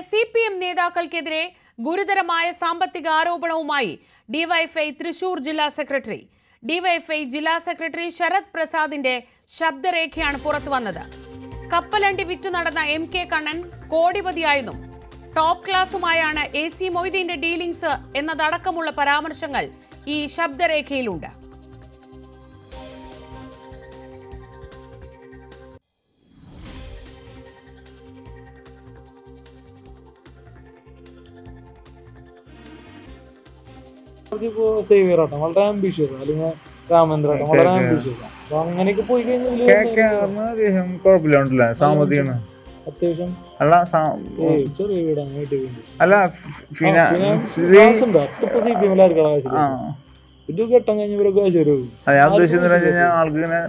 C P M നേതാക്കൾക്കെതിരെ ഗുരുതരമായ സാമ്പത്തിക ആരോപണവുമായി ഡിവൈഎഫ്ഐ തൃശൂർ ജില്ലാ സെക്രട്ടറി. ഡിവൈഎഫ്ഐ ജില്ലാ സെക്രട്ടറി ശരത് പ്രസാദിന്റെ ശബ്ദരേഖയാണ് പുറത്തുവന്നത്. കപ്പലണ്ടി വിറ്റു നടന്ന എം കെ കണ്ണൻ കോടിപതിയായെന്നും ടോപ്പ് ക്ലാസുമായാണ് എ സി മൊയ്തീന്റെ ഡീലിംഗ്സ് എന്നതടക്കമുള്ള പരാമർശങ്ങൾ ഈ ശബ്ദരേഖയിലുണ്ട്. ഇപ്പോ സേവിയർ ആട്ടം. വളരെ ആംബിഷ്യസ് അല്ലെങ്കിൽ രാമേന്ദ്ര ആട്ടം. വളരെ. ആംബിഷ്യസ് അപ്പൊ അങ്ങനെയൊക്കെ പോയി കഴിഞ്ഞാൽ അത്യാവശ്യം കുഴപ്പമില്ല സാമ്പത്തികമാണ്. അത്യാവശ്യം അല്ല ചെറിയ വീടാണ് വീട്ടിൽ അല്ല ഇത് ഘട്ടം കഴിഞ്ഞ ഇവരൊക്കെ ആശ്ചര്യം വരും. അത് ഞാൻ പറഞ്ഞു ആൾക്ക് ഇങ്ങനെ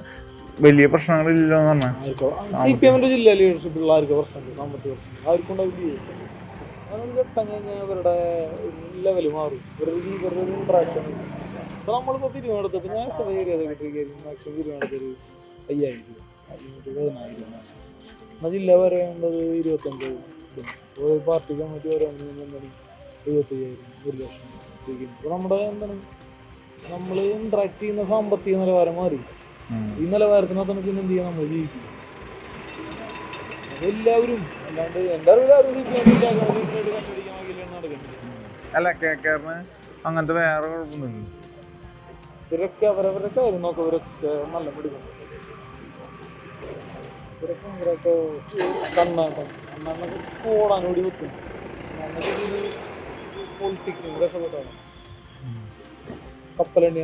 വലിയ പ്രശ്നങ്ങളില്ലെന്ന് എന്ന് പറഞ്ഞാൽ സി പി എമ്മിന്റെ ജില്ലാ ലീഡർഷിപ്പ് ഉള്ള ആർക്ക് പ്രശ്നമുണ്ട്? സാമ്പത്തിക പ്രശ്നം ആർക്കും ഉണ്ടാവില്ല. അതൊരു ഘട്ടം കഴിഞ്ഞാൽ ഇവരുടെ ലെവൽ മാറും. ഇവരുടെ ഇവരുടെ ഒരു ഇൻട്രാക്ഷൻ ഇപ്പൊ നമ്മളിപ്പോ തീരുമാനമെടുത്തപ്പോ ഞാൻ സഭ ഏരിയ കിട്ടിയിരിക്കും മാക്സിമം ഒരു അയ്യായിരം രൂപ ഇരുന്നൂറ്റി പതിനായിരം മാസം എന്നാ ജില്ല പറയുന്നത് ഇരുപത്തഞ്ച് ഒരു പാർട്ടി കമ്മിറ്റി പറയുന്നത് എഴുപത്തയ്യായിരം ഒരു ലക്ഷം ഇപ്പൊ നമ്മുടെ എന്താണ്? നമ്മൾ ഇന്ററാക്ട് ചെയ്യുന്ന സാമ്പത്തിക നിലവാരം മാറി. ഈ നിലവാരത്തിനകത്ത് പിന്നെ എന്ത് ചെയ്യാൻ നമ്മൾ ജീവിക്കും. അതെല്ലാവരും അല്ലാണ്ട് എന്റെ അറിവിൽ ആരും കണ്ടുപിടിക്കാൻ അല്ല കേക്കാരന് അങ്ങനത്തെ വേറെ കുഴപ്പമൊന്നും ഇവരൊക്കെ അവരവരുടെ കാര്യം നോക്കാം ഇവരൊക്കെ നല്ല പിടിക്കും ഇവരൊക്കെ ഇവരൊക്കെ കണ്ണാട്ടം. കണ്ണാന്നൊക്കെ ഓടാൻ ഓടി വെക്കും പൊളിറ്റിക്സ് രസപ്പെട്ടാണ് കപ്പലണ്ടി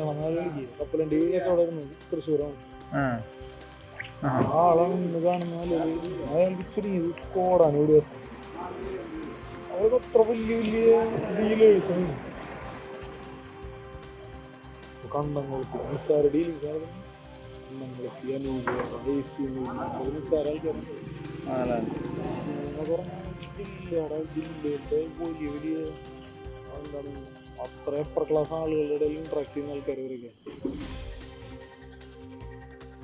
കപ്പലണ്ടി കച്ചവടം തൃശ്ശൂരാണ്. ആ. ആ ആളാണ് ഇന്ന് കാണുന്ന അയാൾക്ക് ചെറിയത് കോടാൻ ഒരു ദിവസം അത്ര വലിയ വലിയ ഡീലേഴ്സ് ആണ്. കണ്ടങ്ങൾക്ക് നിസ്സാര ഡീലിങ്സ് ആണ്. കണ്ടങ്ങൾക്ക് അനൂപ് എ സി നിസ്സാര ആൾക്കാരാണ്. അല്ല എന്ന് പറഞ്ഞാൽ ജില്ലയുടെ ജില്ലയുടെ വലിയ വലിയ എന്താണ് അത്ര അപ്പർ ക്ലാസ് ആളുകളുടെ ഇടയിൽ ഇന്ററാക്ട് ചെയ്യുന്ന ആൾക്കാർ ഇവരൊക്കെ.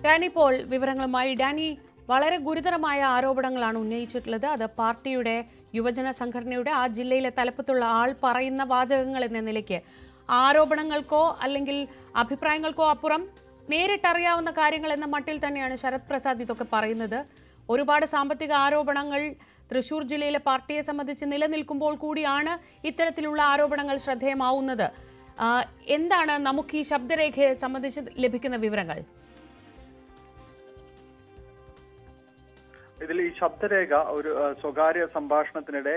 ഡാനി പോൾ വിവരങ്ങളുമായി. ഡാനി വളരെ ഗുരുതരമായ ആരോപണങ്ങളാണ് ഉന്നയിച്ചിട്ടുള്ളത്. അത് പാർട്ടിയുടെ യുവജന സംഘടനയുടെ ആ ജില്ലയിലെ തലപ്പത്തുള്ള ആൾ പറയുന്ന വാചകങ്ങൾ എന്ന നിലയ്ക്ക്. ആരോപണങ്ങൾക്കോ അല്ലെങ്കിൽ അഭിപ്രായങ്ങൾക്കോ അപ്പുറം നേരിട്ടറിയാവുന്ന കാര്യങ്ങൾ എന്ന മട്ടിൽ തന്നെയാണ് ശരത് പ്രസാദ് ഇതൊക്കെ പറയുന്നത്. ഒരുപാട് സാമ്പത്തിക ആരോപണങ്ങൾ തൃശൂർ ജില്ലയിലെ പാർട്ടിയെ സംബന്ധിച്ച് നിലനിൽക്കുമ്പോൾ കൂടിയാണ് ഇത്തരത്തിലുള്ള ആരോപണങ്ങൾ ശ്രദ്ധേയമാവുന്നത്. എന്താണ് നമുക്ക് ഈ ശബ്ദരേഖയെ സംബന്ധിച്ച് ലഭിക്കുന്ന വിവരങ്ങൾ? ഇതിൽ ഈ ശബ്ദരേഖ ഒരു സ്വകാര്യ സംഭാഷണത്തിനിടെ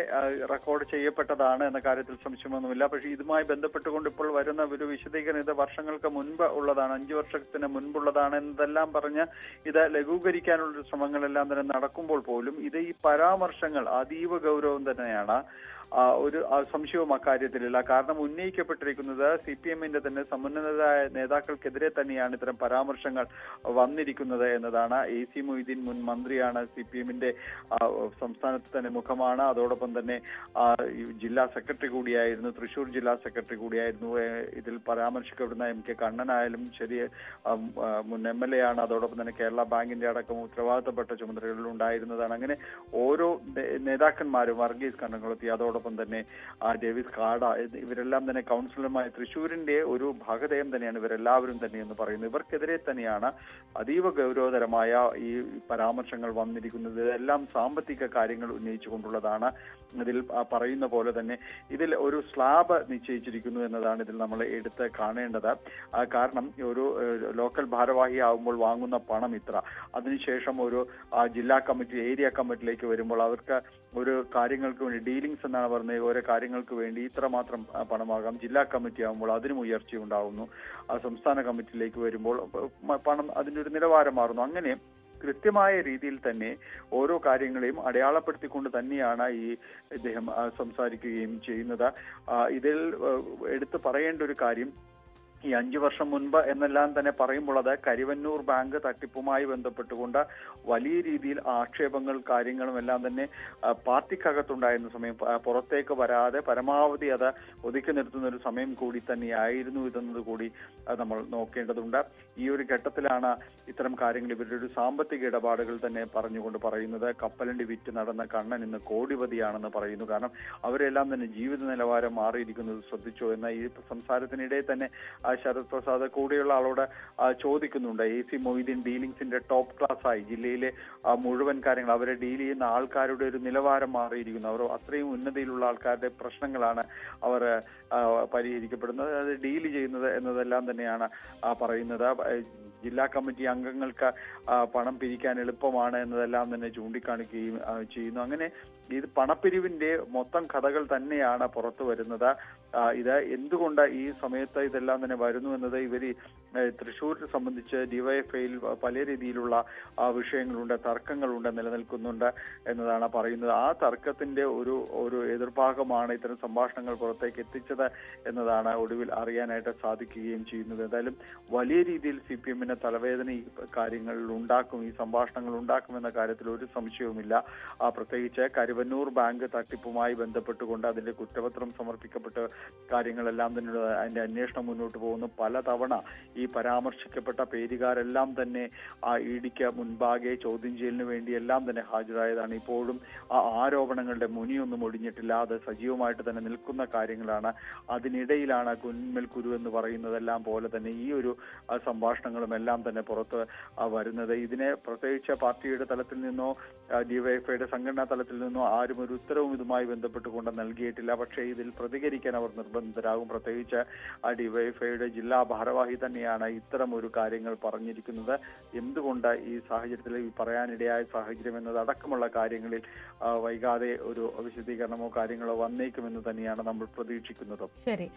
റെക്കോർഡ് ചെയ്യപ്പെട്ടതാണ് എന്ന കാര്യത്തിൽ സംശയമൊന്നുമില്ല. പക്ഷേ ഇതുമായി ബന്ധപ്പെട്ടുകൊണ്ട് ഇപ്പോൾ വരുന്ന ഒരു വിശദീകരണം ഇത് വർഷങ്ങൾക്ക് മുൻപ് ഉള്ളതാണ് അഞ്ചു വർഷത്തിന് മുൻപുള്ളതാണ് എന്നതെല്ലാം പറഞ്ഞ് ഇത് ലഘൂകരിക്കാനുള്ള ശ്രമങ്ങളെല്ലാം തന്നെ നടക്കുമ്പോൾ പോലും ഇത് ഈ പരാമർശങ്ങൾ അതീവ ഗൗരവം തന്നെയാണ്. ഒരു സംശയവും അക്കാര്യത്തിലില്ല. കാരണം ഉന്നയിക്കപ്പെട്ടിരിക്കുന്നത് സി പി എമ്മിന്റെ തന്നെ സമുന്നതരായ നേതാക്കൾക്കെതിരെ തന്നെയാണ് ഇത്തരം പരാമർശങ്ങൾ വന്നിരിക്കുന്നത് എന്നതാണ്. എ സി മൊയ്തീൻ മുൻ മന്ത്രിയാണ് സി പി എമ്മിന്റെ സംസ്ഥാനത്ത് തന്നെ മുഖമാണ്. അതോടൊപ്പം തന്നെ ജില്ലാ സെക്രട്ടറി കൂടിയായിരുന്നു തൃശൂർ ജില്ലാ സെക്രട്ടറി കൂടിയായിരുന്നു. ഇതിൽ പരാമർശിക്കപ്പെടുന്ന എം കെ കണ്ണനായാലും ശരി മുൻ എം എൽ എ ആണ്. അതോടൊപ്പം തന്നെ കേരള ബാങ്കിന്റെ അടക്കം ഉത്തരവാദിത്തപ്പെട്ട ചുമതലകളിൽ ഉണ്ടായിരുന്നതാണ്. അങ്ങനെ ഓരോ നേതാക്കന്മാരും വർഗീസ് കണ്ണംകുളത്തി അതോടൊപ്പം തന്നെ ഡേവിസ് കാട ഇവരെല്ലാം തന്നെ കൗൺസിലർമായ തൃശൂരിന്റെ ഒരു ഭാഗതയം തന്നെയാണ് ഇവരെല്ലാവരും തന്നെ എന്ന് പറയുന്നത് ഇവർക്കെതിരെ തന്നെയാണ് അതീവ ഗൗരവതരമായ ഈ പരാമർശങ്ങൾ വന്നിരിക്കുന്നത്. ഇതെല്ലാം സാമ്പത്തിക കാര്യങ്ങൾ ഉന്നയിച്ചുകൊണ്ടുള്ളതാണ്. ഇതിൽ പറയുന്ന പോലെ തന്നെ ഇതിൽ ഒരു സ്ലാബ് നിശ്ചയിച്ചിരിക്കുന്നു എന്നതാണ് ഇതിൽ നമ്മൾ എടുത്ത് കാണേണ്ടത്. കാരണം ഒരു ലോക്കൽ ഭാരവാഹി ആകുമ്പോൾ വാങ്ങുന്ന പണം ഇത്ര. അതിനുശേഷം ഒരു ജില്ലാ കമ്മിറ്റി ഏരിയ കമ്മിറ്റിയിലേക്ക് വരുമ്പോൾ അവർക്ക് ഒരു കാര്യങ്ങൾക്ക് വേണ്ടി ഡീലിങ്സ് എന്നാണ് പറഞ്ഞത് ഓരോ കാര്യങ്ങൾക്ക് വേണ്ടി ഇത്ര മാത്രം ആ, പണമാകാം. ജില്ലാ കമ്മിറ്റി ആകുമ്പോൾ അതിനും ഉയർച്ച ഉണ്ടാകുന്നു സംസ്ഥാന കമ്മിറ്റിയിലേക്ക് വരുമ്പോൾ പണം അതിന്റെ ഒരു നിലവാരം മാറുന്നു. അങ്ങനെ കൃത്യമായ രീതിയിൽ തന്നെ ഓരോ കാര്യങ്ങളെയും അടയാളപ്പെടുത്തിക്കൊണ്ട് തന്നെയാണ് ഈ ഇദ്ദേഹം സംസാരിക്കുകയും ചെയ്യുന്നത്. ഇതിൽ എടുത്തു പറയേണ്ട ഒരു കാര്യം ഈ അഞ്ചു വർഷം മുൻപ് എന്നെല്ലാം തന്നെ പറയുമ്പോൾ അത് കരിവന്നൂർ ബാങ്ക് തട്ടിപ്പുമായി ബന്ധപ്പെട്ടുകൊണ്ട് വലിയ രീതിയിൽ ആക്ഷേപങ്ങൾ കാര്യങ്ങളും എല്ലാം തന്നെ പാർട്ടിക്കകത്തുണ്ടായിരുന്ന സമയം പുറത്തേക്ക് വരാതെ പരമാവധി അത് ഒതുക്കി നിർത്തുന്ന ഒരു സമയം കൂടി തന്നെയായിരുന്നു ഇതെന്നത് കൂടി നമ്മൾ നോക്കേണ്ടതുണ്ട്. ഈ ഒരു ഘട്ടത്തിലാണ് ഇത്തരം കാര്യങ്ങൾ ഇവരുടെ ഒരു സാമ്പത്തിക ഇടപാടുകൾ തന്നെ പറഞ്ഞുകൊണ്ട് പറയുന്നത്. കപ്പലണ്ടി വിറ്റ് നടന്ന കണ്ണൻ ഇന്ന് കോടിപതിയാണെന്ന് പറയുന്നു. കാരണം അവരെല്ലാം തന്നെ ജീവിത നിലവാരം മാറിയിരിക്കുന്നത് ശ്രദ്ധിച്ചോ എന്ന ഈ സംസാരത്തിനിടെ തന്നെ ശരത് പ്രസാദ് കൂടെയുള്ള ആളോട് ചോദിക്കുന്നുണ്ട്. എ സി മൊയ്തീൻ ഡീലിംഗ്സിന്റെ ടോപ്പ് ക്ലാസ് ആയി ജില്ലയിലെ മുഴുവൻ കാര്യങ്ങൾ അവരെ ഡീൽ ചെയ്യുന്ന ആൾക്കാരുടെ ഒരു നിലവാരം മാറിയിരിക്കുന്നു. അവർ അത്രയും ഉന്നതിയിലുള്ള ആൾക്കാരുടെ പ്രശ്നങ്ങളാണ് അവർ പരിഹരിക്കപ്പെടുന്നത്. അത് ഡീൽ ചെയ്യുന്നത് എന്നതെല്ലാം തന്നെയാണ് പറയുന്നത്. ജില്ലാ കമ്മിറ്റി അംഗങ്ങൾക്ക് പണം പിരിക്കാൻ എളുപ്പമാണ് എന്നതെല്ലാം തന്നെ ചൂണ്ടിക്കാണിക്കുകയും ചെയ്യുന്നു. അങ്ങനെ ഇത് പണപ്പിരിവിന്റെ മൊത്തം കഥകൾ തന്നെയാണ് പുറത്തു വരുന്നത്. ഇത് എന്തുകൊണ്ട് ഈ സമയത്ത് ഇതെല്ലാം തന്നെ വരുന്നു എന്നത് ഇവർ തൃശ്ശൂരിനെ സംബന്ധിച്ച് ഡിവൈഎഫ്ഐയിൽ പല രീതിയിലുള്ള വിഷയങ്ങളുണ്ട് തർക്കങ്ങളുണ്ട് നിലനിൽക്കുന്നുണ്ട് എന്നതാണ് പറയുന്നത്. ആ തർക്കത്തിന്റെ ഒരു ഒരു എതിർഭാഗമാണ് ഇത്തരം സംഭാഷണങ്ങൾ പുറത്തേക്ക് എത്തിച്ചത് എന്നതാണ് ഒടുവിൽ അറിയാനായിട്ട് സാധിക്കുകയും ചെയ്യുന്നത്. എന്തായാലും വലിയ രീതിയിൽ സി പി എമ്മിന് തലവേദന ഈ കാര്യങ്ങളിൽ ഉണ്ടാക്കും ഈ സംഭാഷണങ്ങൾ ഉണ്ടാക്കുമെന്ന കാര്യത്തിൽ ഒരു സംശയവുമില്ല. പ്രത്യേകിച്ച് കരുവന്നൂർ ബാങ്ക് തട്ടിപ്പുമായി ബന്ധപ്പെട്ടുകൊണ്ട് അതിന്റെ കുറ്റപത്രം സമർപ്പിക്കപ്പെട്ട കാര്യങ്ങളെല്ലാം തന്നെ അതിന്റെ അന്വേഷണം മുന്നോട്ട് പോകുന്നു. പലതവണ ഈ പരാമർശിക്കപ്പെട്ട പേരുകാരെല്ലാം തന്നെ ആ ഇടിക്ക് മുൻപാകെ ചോദ്യം ചെയ്യലിന് വേണ്ടി എല്ലാം തന്നെ ഹാജരായതാണ്. ഇപ്പോഴും ആ ആരോപണങ്ങളുടെ മുനിയൊന്നും ഒടിഞ്ഞിട്ടില്ല. അത് സജീവമായിട്ട് തന്നെ നിൽക്കുന്ന കാര്യങ്ങളാണ്. അതിനിടയിലാണ് കുന്മൽ കുരു എന്ന് പറയുന്നതെല്ലാം പോലെ തന്നെ ഈ ഒരു സംഭാഷണങ്ങളും എല്ലാം തന്നെ പുറത്ത് വരുന്നത്. ഇതിനെ പ്രത്യേകിച്ച് പാർട്ടിയുടെ തലത്തിൽ നിന്നോ ഡിവൈഎഫ്ഐയുടെ സംഘടനാ തലത്തിൽ നിന്നോ ആരും ഒരു ഉത്തരവും ഇതുമായി ബന്ധപ്പെട്ടുകൊണ്ട് നൽകിയിട്ടില്ല. പക്ഷേ ഇതിൽ പ്രതികരിക്കാൻ അവർ നിർബന്ധിതരാകും. പ്രത്യേകിച്ച് ആ ഡിവൈഎഫ്ഐയുടെ ജില്ലാ ഭാരവാഹി തന്നെയാണ് ഇത്തരം ഒരു കാര്യങ്ങൾ പറഞ്ഞിരിക്കുന്നത്. എന്തുകൊണ്ട് ഈ സാഹചര്യത്തിൽ ഈ പറയാനിടയായ സാഹചര്യം എന്നത് അടക്കമുള്ള കാര്യങ്ങളിൽ വൈകാതെ ഒരു വിശദീകരണമോ കാര്യങ്ങളോ വന്നേക്കുമെന്ന് തന്നെയാണ് നമ്മൾ പ്രതീക്ഷിക്കുന്നത്. ശരി.